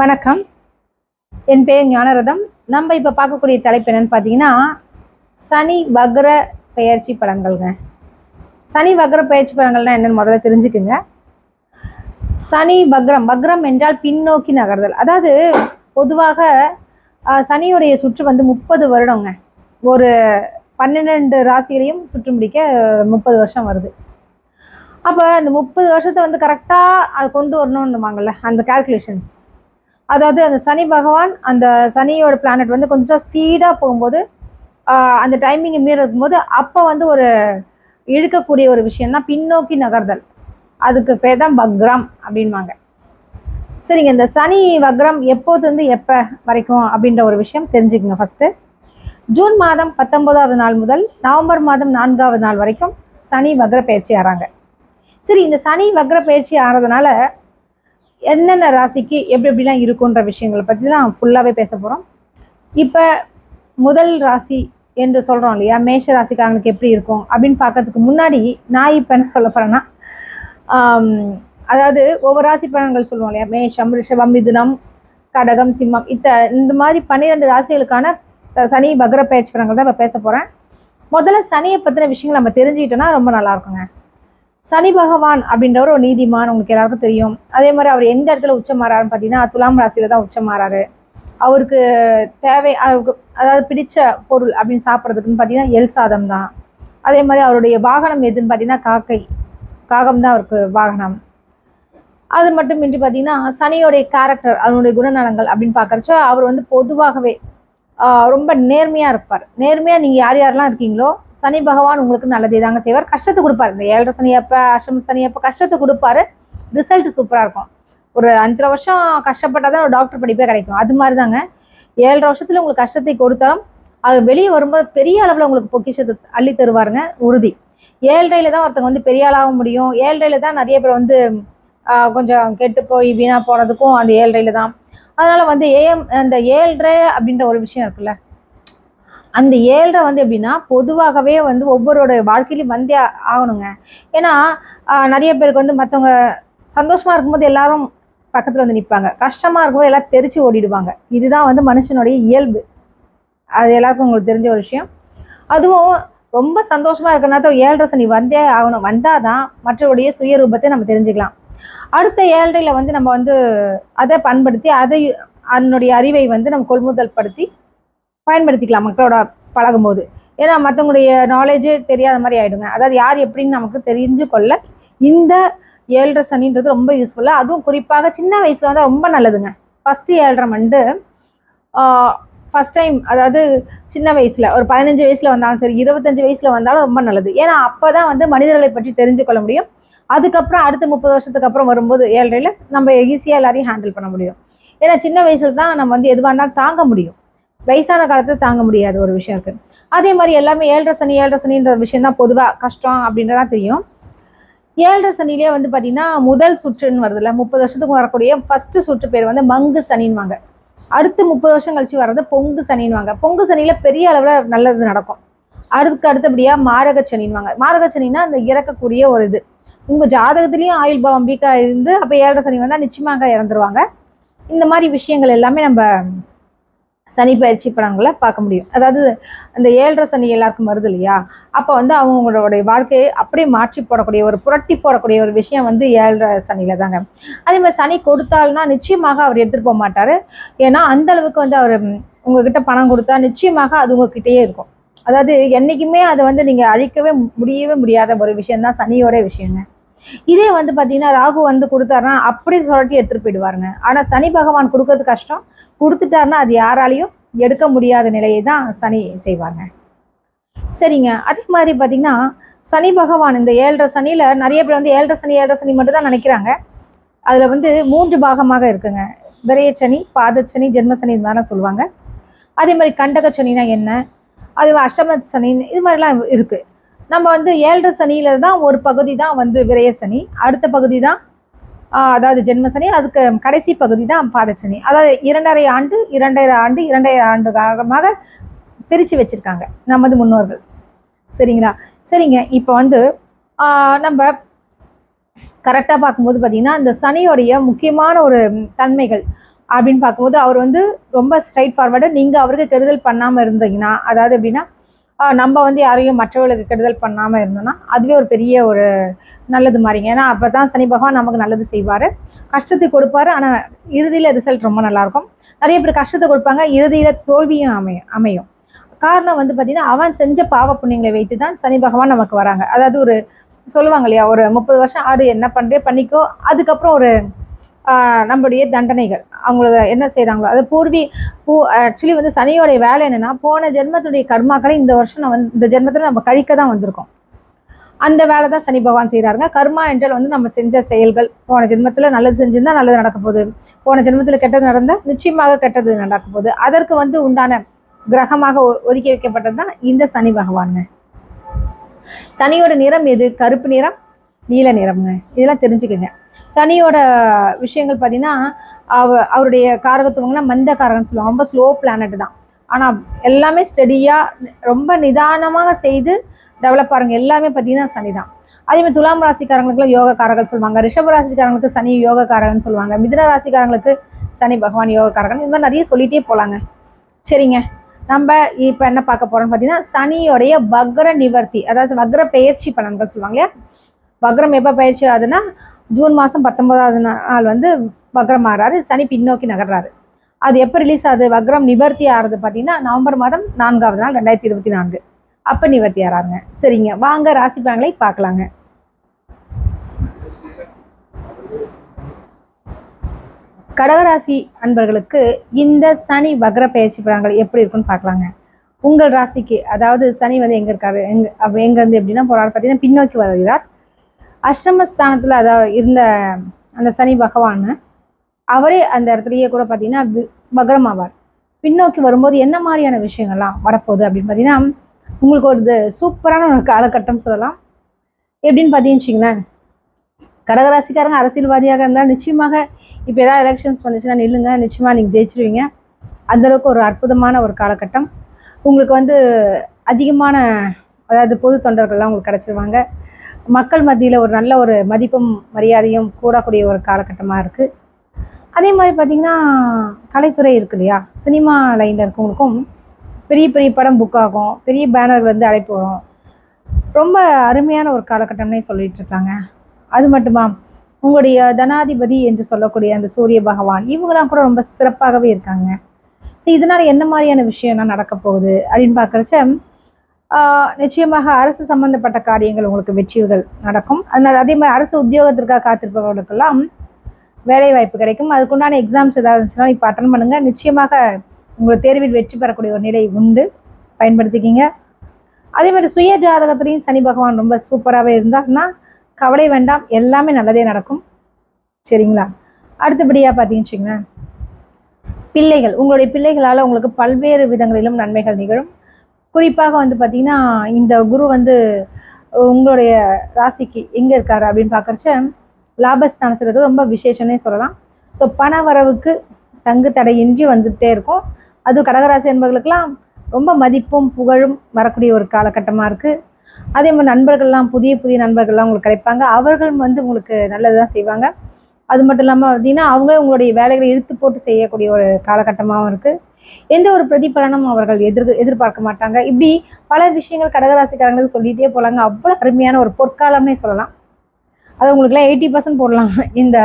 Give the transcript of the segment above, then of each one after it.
வணக்கம். என் பேர் ஞானரதம். நம்ம இப்போ பார்க்கக்கூடிய தலைப்பு என்னன்னு பார்த்தீங்கன்னா சனி வக்ர பெயர்ச்சி பலன்கள்ங்க. சனி வக்ர பெயர்ச்சி படங்கள்னா என்னன்னு முதல்ல தெரிஞ்சுக்குங்க. சனி வக்ரம் வக்ரம் என்றால் பின்னோக்கி நகர்தல். அதாவது பொதுவாக சனியுடைய சுற்று வந்து முப்பது வருடங்க. ஒரு பன்னிரெண்டு ராசிகளையும் சுற்று முடிக்க முப்பது வருஷம் வருது. அப்போ அந்த முப்பது வருஷத்தை வந்து கரெக்டாக அது கொண்டு வரணும்னுவாங்கல்ல அந்த கால்குலேஷன்ஸ் அதாவது அந்த சனி பகவான் அந்த சனியோட பிளானட் வந்து கொஞ்சம் ஸ்பீடாக போகும்போது அந்த டைமிங்கை மீறும் போது அப்போ வந்து ஒரு இழுக்கக்கூடிய ஒரு விஷயம் தான் பின்னோக்கி நகர்தல். அதுக்கு பேர் தான் வக்ரம் அப்படின்வாங்க சரிங்க இந்த சனி வக்ரம் எப்போதுலேருந்து எப்போ வரைக்கும் அப்படின்ற ஒரு விஷயம் தெரிஞ்சுக்கங்க ஃபஸ்ட்டு ஜூன் மாதம் பத்தொன்பதாவது நாள் முதல் நவம்பர் மாதம் நான்காவது நாள் வரைக்கும் சனி வக்ர பயிற்சி ஆறாங்க. சரி இந்த சனி வக்ர பயிற்சி ஆறதுனால என்னென்ன ராசிக்கு எப்படி எப்படிலாம் இருக்குன்ற விஷயங்களை பற்றி தான் ஃபுல்லாகவே பேச போகிறோம் இப்போ முதல் ராசி என்று சொல்கிறோம் இல்லையா? மேஷ ராசிக்காரங்களுக்கு எப்படி இருக்கும் அப்படின்னு பார்க்கறதுக்கு முன்னாடி நான் இப்போ என்ன சொல்ல போகிறேன்னா அதாவது ஒவ்வொரு ராசி பலன்கள் சொல்லுவோம் இல்லையா? மேஷம் ரிஷபம் மிதுனம் கடகம் சிம்மம் இத்த இந்த மாதிரி பன்னிரெண்டு ராசிகளுக்கான சனி வக்ர பயிற்சி பலன்கள் தான் இப்போ பேச போகிறேன் முதல்ல சனியை பற்றின விஷயங்கள் நம்ம தெரிஞ்சுக்கிட்டோன்னா ரொம்ப நல்லா இருக்குங்க. சனி பகவான் அப்படின்றவர் ஒரு நீதிமான் உங்களுக்கு எல்லாருக்கும் தெரியும். அதே மாதிரி அவர் எந்த இடத்துல உச்சம் மாறாருன்னு பார்த்தீங்கன்னா துலாம் ராசியில தான் உச்சம் மாறாரு. அவருக்கு தேவை அவருக்கு அதாவது பிடிச்ச பொருள் அப்படின்னு சாப்பிட்றதுக்குன்னு பார்த்தீங்கன்னா எல் சாதம் தான். அதே மாதிரி அவருடைய வாகனம் எதுன்னு பார்த்தீங்கன்னா காக்கை. காகம் தான் அவருக்கு வாகனம். அது மட்டுமின்றி பார்த்தீங்கன்னா சனியோடைய கேரக்டர் அவனுடைய குணநலங்கள் அப்படின்னு பார்க்குறச்சோ அவர் வந்து பொதுவாகவே ரொம்ப நேர்மையாக இருப்பார். நேர்மையாக நீங்கள் யார் யாரெல்லாம் இருக்கீங்களோ சனி பகவான் உங்களுக்கு நல்லதே தாங்க செய்வார். கஷ்டத்தை கொடுப்பார். இந்த ஏழரை சனி அப்போ அஷ்டம சனி அப்போ கஷ்டத்தை கொடுப்பாரு. ரிசல்ட் சூப்பராக இருக்கும். ஒரு அஞ்சரை வருஷம் கஷ்டப்பட்டால் தான் ஒரு டாக்டர் படிப்பே கிடைக்கும். அது மாதிரி தாங்க ஏழரை வருஷத்தில் உங்களுக்கு கஷ்டத்தை கொடுத்தாலும் அது வெளியே வரும்போது பெரிய அளவில் உங்களுக்கு பொக்கிஷத்தை அள்ளி தருவாருங்க. உறுதி. ஏழ்ரையில தான் ஒருத்தங்க வந்து பெரிய ஆளாக முடியும். ஏழ்ரையில தான் நிறைய பேர் வந்து கொஞ்சம் கெட்டு போய் வீணாக போகிறதுக்கும் அந்த ஏழ்ரையில தான். அதனால வந்து ஏஎம் அந்த ஏழ்ரை அப்படின்ற ஒரு விஷயம் இருக்குல்ல. அந்த ஏழ்ரை வந்து எப்படின்னா பொதுவாகவே வந்து ஒவ்வொருடைய வாழ்க்கையிலும் வந்தே ஆகணுங்க. ஏன்னா நிறைய பேருக்கு வந்து மற்றவங்க சந்தோஷமா இருக்கும்போது எல்லாரும் பக்கத்துல வந்து நிற்பாங்க கஷ்டமா இருக்கும்போது எல்லாம் தெரிச்சு ஓடிடுவாங்க. இதுதான் வந்து மனுஷனுடைய இயல்பு. அது எல்லாருக்கும் உங்களுக்கு தெரிஞ்ச ஒரு விஷயம். அதுவும் ரொம்ப சந்தோஷமா இருக்கிற நேரத்தில் ஏழரை சனி வந்தே ஆகணும். வந்தாதான் மற்றவருடைய சுயரூபத்தை நம்ம தெரிஞ்சுக்கலாம். அடுத்த ஏழரையில் வந்து நம்ம வந்து அதை பண்படுத்தி அதை அதனுடைய அறிவை வந்து நம்ம கொள்முதல் படுத்தி பயன்படுத்திக்கலாம் மக்களோட பழகும்போது. ஏன்னா மற்றவங்களுடைய நாலேஜே தெரியாத மாதிரி ஆகிடுங்க அதாவது யார் எப்படின்னு நமக்கு தெரிஞ்சு கொள்ள இந்த ஏழரை சனின்றது ரொம்ப யூஸ்ஃபுல்லாக அதுவும் குறிப்பாக சின்ன வயசில் வந்து ரொம்ப நல்லதுங்க. ஃபஸ்ட்டு ஏழரை மண்டு ஃபஸ்ட் டைம் அதாவது சின்ன வயசில் ஒரு பதினஞ்சு வயசில் வந்தாலும் சரி இருபத்தஞ்சு வயசில் வந்தாலும் ரொம்ப நல்லது. ஏன்னா அப்போ தான் வந்து மனிதர்களை பற்றி தெரிஞ்சு கொள்ள முடியும். அதுக்கப்புறம் அடுத்த முப்பது வருஷத்துக்கு அப்புறம் வரும்போது ஏழரையில் நம்ம ஈஸியாக எல்லாரையும் ஹேண்டில் பண்ண முடியும். ஏன்னா சின்ன வயசில் தான் நம்ம வந்து எதுவாக இருந்தாலும் தாங்க முடியும். வயசான காலத்தில் தாங்க முடியாத ஒரு விஷயம் இருக்குது அதே மாதிரி எல்லாமே ஏழரை சனி ஏழரை சனின்ற விஷயம் தான் பொதுவாக கஷ்டம் அப்படின்றதான் தெரியும். ஏழரை சனிலே வந்து பார்த்தீங்கன்னா முதல் சுற்றுன்னு வருதுல்ல முப்பது வருஷத்துக்கு வரக்கூடிய ஃபஸ்ட்டு சுற்று பேர் வந்து மங்கு சனின்வாங்க அடுத்து முப்பது வருஷம் கழிச்சு வர்றது பொங்கு சனின்வாங்க பொங்கு சனியில் பெரிய அளவில் நல்லது நடக்கும். அடுத்துக்கு அடுத்தபடியாக மாரக சனின்வாங்க மாரக சனின்னா அந்த இறக்கக்கூடிய ஒரு இது. உங்கள் ஜாதகத்துலேயும் ஆயுள் பாவம் வீக்காக இருந்து அப்போ ஏழரை சனி வந்தால் நிச்சயமாக இறந்துருவாங்க. இந்த மாதிரி விஷயங்கள் எல்லாமே நம்ம சனி பயிற்சி படங்களை பார்க்க முடியும். அதாவது அந்த ஏழரை சனி எல்லாருக்கும் வருது இல்லையா? அப்போ வந்து அவங்களுடைய வாழ்க்கையை அப்படியே மாற்றி போடக்கூடிய ஒரு புரட்டி போடக்கூடிய ஒரு விஷயம் வந்து ஏழரை சனியில் தாங்க. அதே மாதிரி சனி கொடுத்தால்னா நிச்சயமாக அவர் எடுத்துகிட்டு போக மாட்டார். ஏன்னா அந்த அளவுக்கு வந்து அவர் உங்ககிட்ட பணம் கொடுத்தா நிச்சயமாக அது உங்ககிட்டயே இருக்கும். அதாவது என்றைக்குமே அதை வந்து நீங்கள் அழிக்கவே முடியவே முடியாத ஒரு விஷயம் தான் சனியோட விஷயங்க. இதே வந்து பார்த்தீங்கன்னா ராகு வந்து கொடுத்தாருன்னா அப்படி சொல்லி எடுத்துகிட்டு போயிடுவாருங்க. ஆனால் சனி பகவான் கொடுக்கறது கஷ்டம். கொடுத்துட்டாருன்னா அது யாராலையும் எடுக்க முடியாத நிலையை தான் சனி செய்வாங்க. சரிங்க. அதே மாதிரி பார்த்தீங்கன்னா சனி பகவான் இந்த ஏழரை சனியில் நிறைய பேர் வந்து ஏழரை சனி ஏழரை சனி மட்டும் தான் நினைக்கிறாங்க. அதில் வந்து மூன்று பாகமாக இருக்குங்க. விரையச்சனி பாதச்சனி ஜென்மசனி இது மாதிரிலாம் சொல்லுவாங்க. அதே மாதிரி கண்டக சனினா என்ன? அது அஷ்டம சனி இது மாதிரிலாம் இருக்குது நம்ம வந்து ஏழரை சனியில தான் ஒரு பகுதி தான் வந்து விரய சனி அடுத்த பகுதி தான் அதாவது ஜென்ம சனி அதுக்கு கடைசி பகுதி தான் பாதச்சனி அதாவது இரண்டரை ஆண்டு இரண்டரை ஆண்டு இரண்டரை ஆண்டு காலமாக பிரித்து வச்சுருக்காங்க நமது முன்னோர்கள். சரிங்களா? சரிங்க. இப்போ வந்து நம்ம கரெக்டாக பார்க்கும்போது பார்த்திங்கன்னா இந்த சனியோடைய முக்கியமான ஒரு தன்மைகள் அப்படின்னு பார்க்கும்போது அவர் வந்து ரொம்ப ஸ்ட்ரைட் ஃபார்வர்டு நீங்கள் அவருக்கு கெடுதல் பண்ணாமல் இருந்தீங்கன்னா அதாவது எப்படின்னா நம்ம வந்து யாரையும் மற்றவர்களுக்கு கெடுதல் பண்ணாமல் இருந்தோம்னா அதுவே ஒரு பெரிய ஒரு நல்லது மாதிரிங்க. ஏன்னா அப்போ தான் சனி பகவான் நமக்கு நல்லது செய்வார். கஷ்டத்தை கொடுப்பாரு. ஆனால் இறுதியில் ரிசல்ட் ரொம்ப நல்லாயிருக்கும். நிறைய பேர் கஷ்டத்தை கொடுப்பாங்க. இறுதியில் தோல்வியும் அமையும் அமையும். காரணம் வந்து பார்த்திங்கன்னா அவன் செஞ்ச பாவ புண்ணியங்களை வைத்து தான் சனி பகவான் நமக்கு வராங்க. அதாவது ஒரு சொல்லுவாங்க இல்லையா ஒரு முப்பது வருஷம் ஆடு என்ன பண்ணுறே பண்ணிக்கோ. அதுக்கப்புறம் ஒரு நம்மளுடைய தண்டனைகள். அவங்கள என்ன செய்கிறாங்களோ அது பூர்வி பூ ஆக்சுவலி வந்து சனியோடைய வேலை என்னென்னா போன ஜென்மத்துடைய கர்மாக்களை இந்த வருஷம் நம்ம இந்த ஜென்மத்தில் நம்ம கழிக்க தான் வந்திருக்கோம். அந்த வேலை தான் சனி பகவான் செய்கிறாருங்க கர்மா என்றால் வந்து நம்ம செஞ்ச செயல்கள் போன ஜென்மத்தில் நல்லது செஞ்சிருந்தால் நல்லது நடக்க போகுது. போன ஜென்மத்தில் கெட்டது நடந்தால் நிச்சயமாக கெட்டது நடக்க போகுது. அதற்கு வந்து உண்டான கிரகமாக ஒ- ஒதுக்கி வைக்கப்பட்டது தான் இந்த சனி பகவானுங்க. சனியோட நிறம் எது? கருப்பு நிறம் நீல நிறம்ங்க. இதெல்லாம் தெரிஞ்சுக்கோங்க. சனியோட விஷயங்கள் பார்த்தீங்கன்னா அவ அவருடைய காரகத்துவங்கன்னா மந்த காரகம்னு சொல்லுவாங்க. ரொம்ப ஸ்லோ பிளானட் தான். ஆனால் எல்லாமே ஸ்டெடியாக ரொம்ப நிதானமாக செய்து டெவலப் ஆகிறவங்க எல்லாமே பார்த்தீங்கன்னா சனி தான். அதே மாதிரி துலாம் ராசிக்காரங்களுக்குலாம் யோகக்காரர்கள் சொல்லுவாங்க. ரிஷப ராசிக்காரங்களுக்கு சனி யோகக்காரகன் சொல்லுவாங்க. மிதன ராசிக்காரங்களுக்கு சனி பகவான் யோகக்காரகன் இந்த மாதிரி நிறைய சொல்லிட்டே போகலாங்க சரிங்க. நம்ம இப்போ என்ன பார்க்க போகிறோம்னு பார்த்தீங்கன்னா சனியோடைய வக்ர நிவர்த்தி அதாவது வக்ர பெயர்ச்சி பலன்கள் சொல்லுவாங்க இல்லையா? வக்ரம் எப்போ பயிற்சி ஆகுதுன்னா ஜூன் மாதம் பத்தொன்பதாவது நாள் வந்து வக்ரம் ஆறாரு சனி பின்னோக்கி நகர்றாரு. அது எப்போ ரிலீஸ் ஆகுது? வக்ரம் நிவர்த்தி ஆகிறது பார்த்தீங்கன்னா நவம்பர் மாதம் நான்காவது நாள் ரெண்டாயிரத்தி இருபத்தி நான்கு. அப்போ நிவர்த்தி ஆறாங்க சரிங்க. வாங்க ராசி பலன்களை பார்க்கலாங்க. கடகராசி அன்பர்களுக்கு இந்த சனி வக்ர பயிற்சி பலன்கள் எப்படி இருக்குன்னு பார்க்கலாங்க. உங்கள் ராசிக்கு அதாவது சனி வந்து எங்கே இருக்காரு? எங்க அப்போ எங்கேருந்து எப்படின்னா போகிறாரு பார்த்தீங்கன்னா பின்னோக்கி வருகிறார். அஷ்டமஸ்தானத்தில் அதாவது இருந்த அந்த சனி பகவான் அவரே அந்த இடத்துலயே கூட பார்த்தீங்கன்னா பக்ரம் ஆவார் பின்னோக்கி வரும்போது என்ன மாதிரியான விஷயங்கள்லாம் வரப்போகுது அப்படின்னு பார்த்தீங்கன்னா உங்களுக்கு ஒரு சூப்பரான ஒரு காலகட்டம் சொல்லலாம். எப்படின்னு பார்த்தீங்கன்னு வச்சுங்களேன் கடகராசிக்காரங்க அரசியல்வாதியாக இருந்தால் நிச்சயமாக இப்போ ஏதாவது எலெக்ஷன்ஸ் வந்துச்சுன்னா நில்லுங்க நிச்சயமாக நீங்கள் ஜெயிச்சிருவீங்க. அந்தளவுக்கு ஒரு அற்புதமான ஒரு காலகட்டம். உங்களுக்கு வந்து அதிகமான அதாவது பொது தொண்டர்கள்லாம் உங்களுக்கு கிடச்சிருவாங்க. மக்கள் மத்தியில் ஒரு நல்ல ஒரு மதிப்பும் மரியாதையும் கூடக்கூடிய ஒரு காலகட்டமாக இருக்குது அதே மாதிரி பார்த்திங்கன்னா கலைத்துறை இருக்கு இல்லையா? சினிமா லைனில் இருக்கவங்களுக்கும் பெரிய பெரிய படம் புக் ஆகும். பெரிய பேனர் வந்து அழைப்பு வரும். ரொம்ப அருமையான ஒரு காலகட்டம்னே சொல்லிட்டு இருக்காங்க. அது மட்டுமா? உங்களுடைய தனாதிபதி என்று சொல்லக்கூடிய அந்த சூரிய பகவான் இவங்கெல்லாம் கூட ரொம்ப சிறப்பாகவே இருக்காங்க. ஸோ இதனால் என்ன மாதிரியான விஷயம்லாம் நடக்க போகுது அப்படின்னு பார்க்குறச்ச நிச்சயமாக அரசு சம்பந்தப்பட்ட காரியங்கள் உங்களுக்கு வெற்றிகள் நடக்கும். அதனால் அதே மாதிரி அரசு உத்தியோகத்திற்காக காத்திருப்பவர்களுக்கெல்லாம் வேலை வாய்ப்பு கிடைக்கும். அதுக்குண்டான எக்ஸாம்ஸ் ஏதாவது இருந்துச்சுன்னா இப்போ அட்டன் பண்ணுங்கள் நிச்சயமாக உங்கள் தேர்வில் வெற்றி பெறக்கூடிய ஒரு நிலை உண்டு. பயன்படுத்திக்கிங்க. அதே மாதிரி சுய ஜாதகத்துலேயும் சனி பகவான் ரொம்ப சூப்பராகவே இருந்தார்னா கவலை வேண்டாம். எல்லாமே நல்லதே நடக்கும். சரிங்களா? அடுத்தபடியாக பார்த்தீங்கன்னு வச்சுங்களேன் பிள்ளைகள். உங்களுடைய பிள்ளைகளால் உங்களுக்கு பல்வேறு விதங்களிலும் நன்மைகள் நிகழும். குறிப்பாக வந்து பார்த்தீங்கன்னா இந்த குரு வந்து உங்களுடைய ராசிக்கு எங்கே இருக்காரு அப்படின்னு பார்க்குறச்ச லாபஸ்தானத்தில் இருக்கிறது ரொம்ப விசேஷம்னே சொல்லலாம். ஸோ பண வரவுக்கு தங்கு தடையின்றி வந்துகிட்டே இருக்கும். அது கடகராசி என்பவர்களுக்கெல்லாம் ரொம்ப மதிப்பும் புகழும் வரக்கூடிய ஒரு காலகட்டமாக இருக்குது அதே மாதிரி நண்பர்கள்லாம் புதிய புதிய நண்பர்கள்லாம் உங்களுக்கு கிடைப்பாங்க. அவர்கள் வந்து உங்களுக்கு நல்லது தான் செய்வாங்க. அது மட்டும் இல்லாமல் பார்த்தீங்கன்னா அவங்களே உங்களுடைய வேலைகளை இழுத்து போட்டு செய்யக்கூடிய ஒரு காலகட்டமாகவும் இருக்குது எந்த ஒரு பிரதிபலனும் அவர்கள் எதிர் எதிர்பார்க்க மாட்டாங்க. இப்படி பல விஷயங்கள் கடகராசிக்காரங்களுக்கு சொல்லிகிட்டே போகலாங்க அவ்வளோ அருமையான ஒரு பொற்காலம்னே சொல்லலாம். அது உங்களுக்குலாம் எயிட்டி பர்சன்ட் போடலாம். இந்த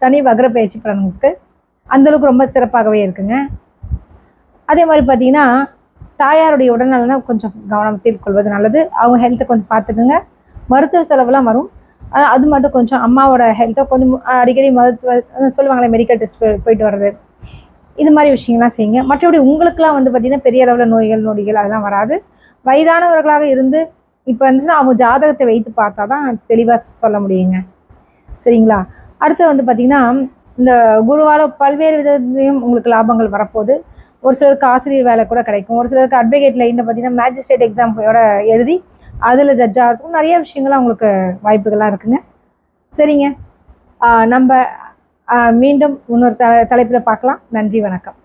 சனி வகர பயிற்சி பலனுக்கு அந்தளவுக்கு ரொம்ப சிறப்பாகவே இருக்குங்க. அதே மாதிரி பார்த்தீங்கன்னா தாயாருடைய உடல்நலம் கொஞ்சம் கவனத்தில் கொள்வது நல்லது. அவங்க ஹெல்த்தை கொஞ்சம் பார்த்துக்குங்க. மருத்துவ செலவுலாம் வரும். அது மட்டும் கொஞ்சம் அம்மாவோட ஹெல்த்தை கொஞ்சம் அடிக்கடி மருத்துவ சொல்லுவாங்களே மெடிக்கல் டெஸ்ட் போயிட்டு வர்றது. இது மாதிரி விஷயங்கள்லாம் செய்யுங்க. மற்றபடி உங்களுக்குலாம் வந்து பார்த்திங்கன்னா பெரிய அளவில் நோய்கள் நொடிகள் அதெல்லாம் வராது. வயதானவர்களாக இருந்து இப்போ வந்துச்சுன்னா அவங்க ஜாதகத்தை வைத்து பார்த்தா தான் தெளிவாக சொல்ல முடியுங்க. சரிங்களா? அடுத்து வந்து பார்த்திங்கன்னா இந்த குருவால் பல்வேறு விதத்துலையும் உங்களுக்கு லாபங்கள் வரப்போகுது. ஒரு சிலருக்கு ஆசிரியர் வேலை கூட கிடைக்கும். ஒரு சிலருக்கு அட்வொகேட் லைனில் பார்த்தீங்கன்னா மேஜிஸ்ட்ரேட் எக்ஸாம்போட எழுதி அதில் ஜட்ஜ் ஆகிறதுக்கும் நிறைய விஷயங்கள்லாம் உங்களுக்கு வாய்ப்புகள்லாம் இருக்குங்க. சரிங்க. நம்ம மீண்டும் இன்னொரு த தலைப்பில் பார்க்கலாம். நன்றி வணக்கம்.